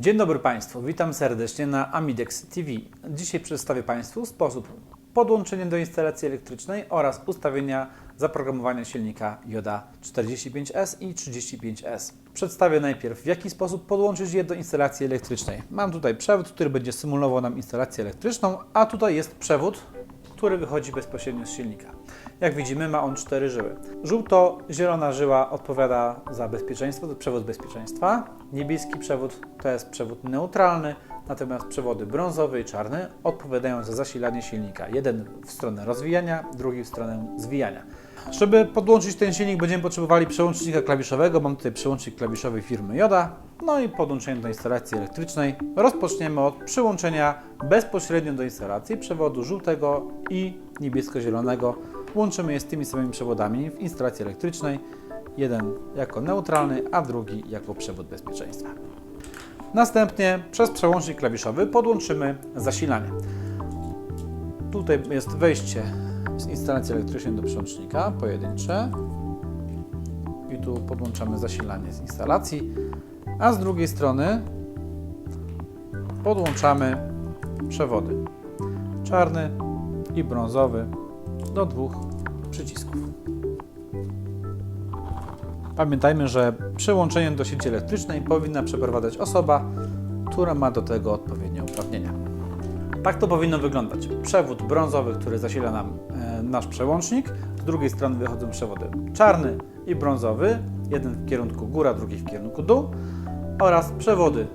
Dzień dobry Państwu, witam serdecznie na Amidex TV. Dzisiaj przedstawię Państwu sposób podłączenia do instalacji elektrycznej oraz ustawienia zaprogramowania silnika Joda 45S i 35S. Przedstawię najpierw w jaki sposób podłączyć je do instalacji elektrycznej. Mam tutaj przewód, który będzie symulował nam instalację elektryczną, a tutaj jest przewód, który wychodzi bezpośrednio z silnika. Jak widzimy, ma on cztery żyły. Żółto-zielona żyła odpowiada za bezpieczeństwo, to przewód bezpieczeństwa. Niebieski przewód to jest przewód neutralny, natomiast przewody brązowy i czarny odpowiadają za zasilanie silnika. Jeden w stronę rozwijania, drugi w stronę zwijania. Żeby podłączyć ten silnik, będziemy potrzebowali przełącznika klawiszowego. Mam tutaj przełącznik klawiszowy firmy Joda. No i podłączenie do instalacji elektrycznej. Rozpoczniemy od przyłączenia bezpośrednio do instalacji przewodu żółtego i niebiesko-zielonego. Łączymy je z tymi samymi przewodami w instalacji elektrycznej. Jeden jako neutralny, a drugi jako przewód bezpieczeństwa. Następnie przez przełącznik klawiszowy podłączymy zasilanie. Tutaj jest wejście z instalacji elektrycznej do przełącznika, pojedyncze. I tu podłączamy zasilanie z instalacji, a z drugiej strony podłączamy przewody czarny i brązowy do dwóch przycisków. Pamiętajmy, że przyłączenie do sieci elektrycznej powinna przeprowadzać osoba, która ma do tego odpowiednie uprawnienia. Tak to powinno wyglądać. Przewód brązowy, który zasila nam e, nasz przełącznik. Z drugiej strony wychodzą przewody czarny i brązowy. Jeden w kierunku góra, drugi w kierunku dół. Oraz przewody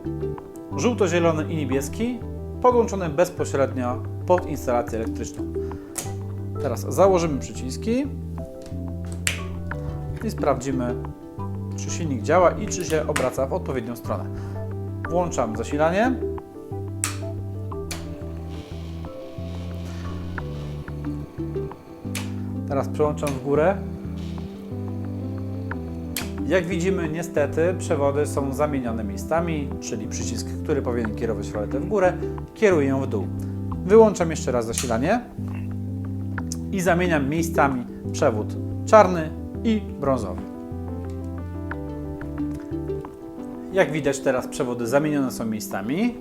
żółto-zielony i niebieski podłączone bezpośrednio pod instalację elektryczną. Teraz założymy przyciski i sprawdzimy, czy silnik działa i czy się obraca w odpowiednią stronę. Włączam zasilanie. Teraz przełączam w górę. Jak widzimy, niestety przewody są zamienione miejscami, czyli przycisk, który powinien kierować roletę w górę, kieruje ją w dół. Wyłączam jeszcze raz zasilanie i zamieniam miejscami przewód czarny i brązowy. Jak widać teraz przewody zamienione są miejscami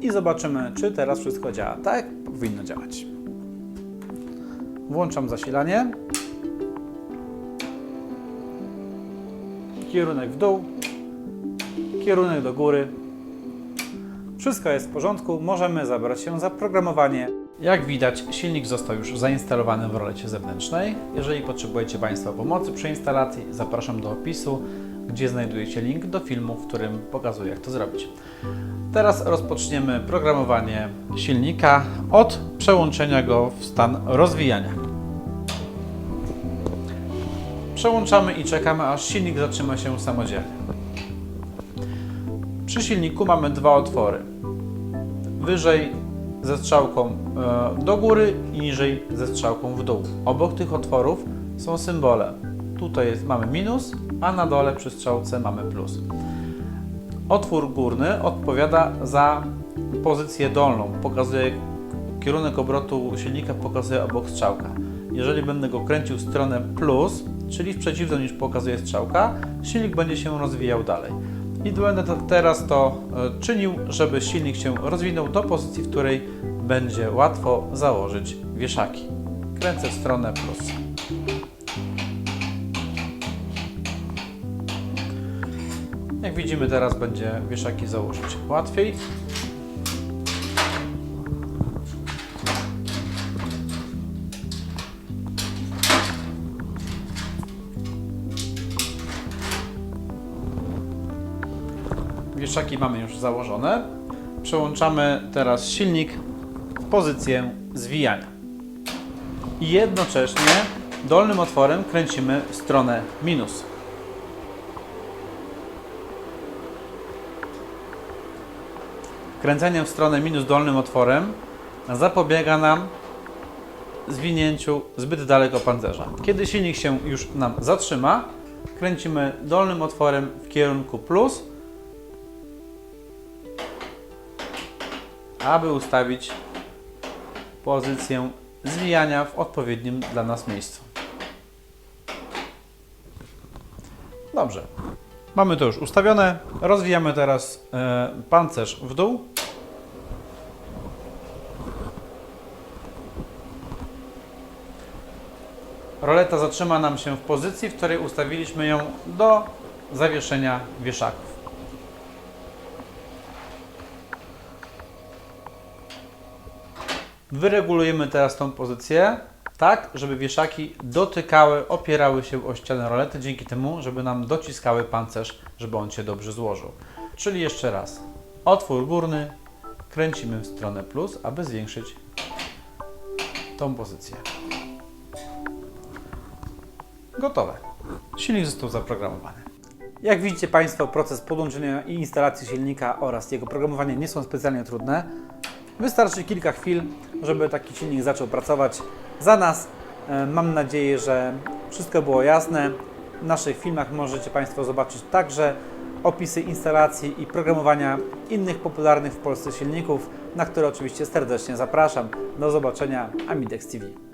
i zobaczymy, czy teraz wszystko działa tak, powinno działać. Włączam zasilanie. Kierunek w dół, kierunek do góry. Wszystko jest w porządku, możemy zabrać się za programowanie. Jak widać, silnik został już zainstalowany w rolecie zewnętrznej. Jeżeli potrzebujecie Państwo pomocy przy instalacji, zapraszam do opisu, gdzie znajdujecie link do filmu, w którym pokazuję, jak to zrobić. Teraz rozpoczniemy programowanie silnika od przełączenia go w stan rozwijania. Przełączamy i czekamy, aż silnik zatrzyma się samodzielnie. Przy silniku mamy dwa otwory. Wyżej ze strzałką e, do góry i niżej ze strzałką w dół. Obok tych otworów są symbole. Tutaj jest, mamy minus, a na dole przy strzałce mamy plus. Otwór górny odpowiada za pozycję dolną. Pokazuje kierunek obrotu silnika, pokazuje obok strzałka. Jeżeli będę go kręcił w stronę plus, czyli w przeciwną niż pokazuje strzałka, silnik będzie się rozwijał dalej. I będę teraz to e, czynił, żeby silnik się rozwinął do pozycji, w której będzie łatwo założyć wieszaki. Kręcę w stronę plus. Jak widzimy teraz będzie wieszaki założyć łatwiej. Wieszaki mamy już założone. Przełączamy teraz silnik w pozycję zwijania. I jednocześnie dolnym otworem kręcimy w stronę minus. Kręceniem w stronę minus dolnym otworem zapobiega nam zwinięciu zbyt daleko pancerza. Kiedy silnik się już nam zatrzyma, kręcimy dolnym otworem w kierunku plus, aby ustawić pozycję zwijania w odpowiednim dla nas miejscu. Dobrze. Mamy to już ustawione. Rozwijamy teraz e, pancerz w dół. Roleta zatrzyma nam się w pozycji, w której ustawiliśmy ją do zawieszenia wieszaków. Wyregulujemy teraz tą pozycję tak, żeby wieszaki dotykały, opierały się o ścianę rolety, dzięki temu, żeby nam dociskały pancerz, żeby on się dobrze złożył. Czyli jeszcze raz, otwór górny, kręcimy w stronę plus, aby zwiększyć tą pozycję. Gotowe. Silnik został zaprogramowany. Jak widzicie Państwo, proces podłączenia i instalacji silnika oraz jego programowanie nie są specjalnie trudne. Wystarczy kilka chwil, żeby taki silnik zaczął pracować za nas. E, Mam nadzieję, że wszystko było jasne. W naszych filmach możecie Państwo zobaczyć także opisy instalacji i programowania innych popularnych w Polsce silników, na które oczywiście serdecznie zapraszam. Do zobaczenia, Amidex TV.